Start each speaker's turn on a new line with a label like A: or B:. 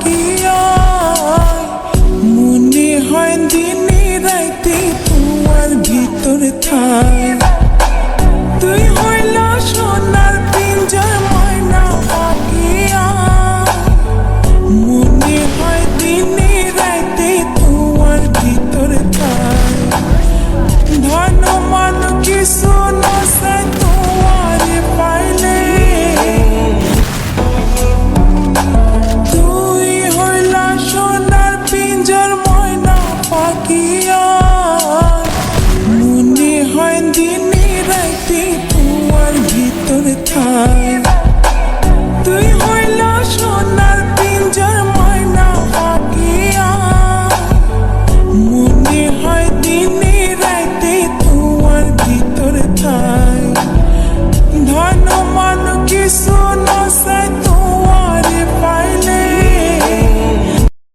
A: তাকিয়ায় মনে হয় দিনে রাইতে তোমার ভিতর থাই। তুই মনে হয় দিনে রাইতে তোমার ভিতর থাই। তুই হইলা সোনার পিঞ্জর ময়না পাখিয়া মনে হয় দিনে রাইতে তোমার ভিতর থাই। ধন মান কিছু